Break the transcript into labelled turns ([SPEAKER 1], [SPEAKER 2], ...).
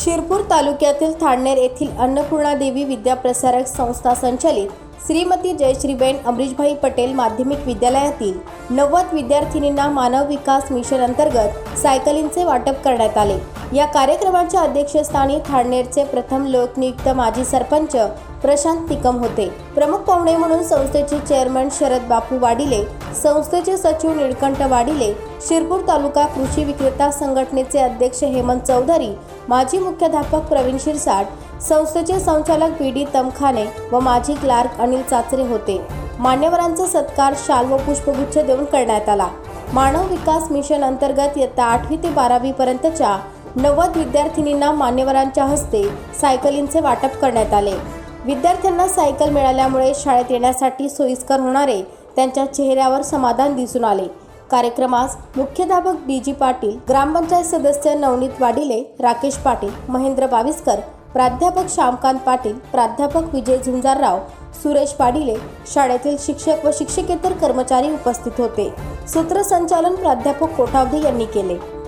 [SPEAKER 1] शिरपूर तालुक्यातील थाडनेर येथील अन्नपूर्णा देवी विद्याप्रसारक संस्था संचालित श्रीमती जयश्रीबेन अमरीशभाई पटेल माध्यमिक विद्यालयातील नव्वद विद्यार्थिनींना मानव विकास मिशन अंतर्गत सायकलींचे वाटप करण्यात आले. या कार्यक्रमाच्या अध्यक्षस्थानी थाडनेरचे प्रथम लोकनियुक्त माजी सरपंच प्रशांत निकम होते. प्रमुख पाहुणे म्हणून संस्थेचे चेअरमन शरद बापू वाडिले संस्थेचे सचिव निळकंठ वाडिले शिरपूर तालुका कृषी विक्रेता संघटनेचे अध्यक्ष हेमंत चौधरी माजी मुख्याध्यापक प्रवीण शिरसाट संस्थेचे संचालक बी डी तमखाने व माजी क्लार्क अनिल चाचरे होते. मान्यवरांचा सत्कार शाल व पुष्पगुच्छ देऊन करण्यात आला. मानव विकास मिशन अंतर्गत इयत्ता आठवी ते बारावी पर्यंतच्या नव्वद विद्यार्थिनींना मान्यवरांच्या हस्ते सायकलींचे वाटप करण्यात आले. विद्यार्थ्यांना सायकल मिळाल्यामुळे शाळेत येण्यासाठी सोयीस्कर होणारे त्यांच्या चेहऱ्यावर समाधान दिसून आले. कार्यक्रमास मुख्याध्यापक डी जी पाटील ग्रामपंचायत सदस्य नवनीत वाडिले राकेश पाटील महेंद्र बाविस्कर प्राध्यापक श्यामकांत पाटील प्राध्यापक विजय झुंजारराव सुरेश पाडिले शाळेतील शिक्षक व शिक्षकेतर कर्मचारी उपस्थित होते. सूत्रसंचालन प्राध्यापक कोठावधे यांनी केले.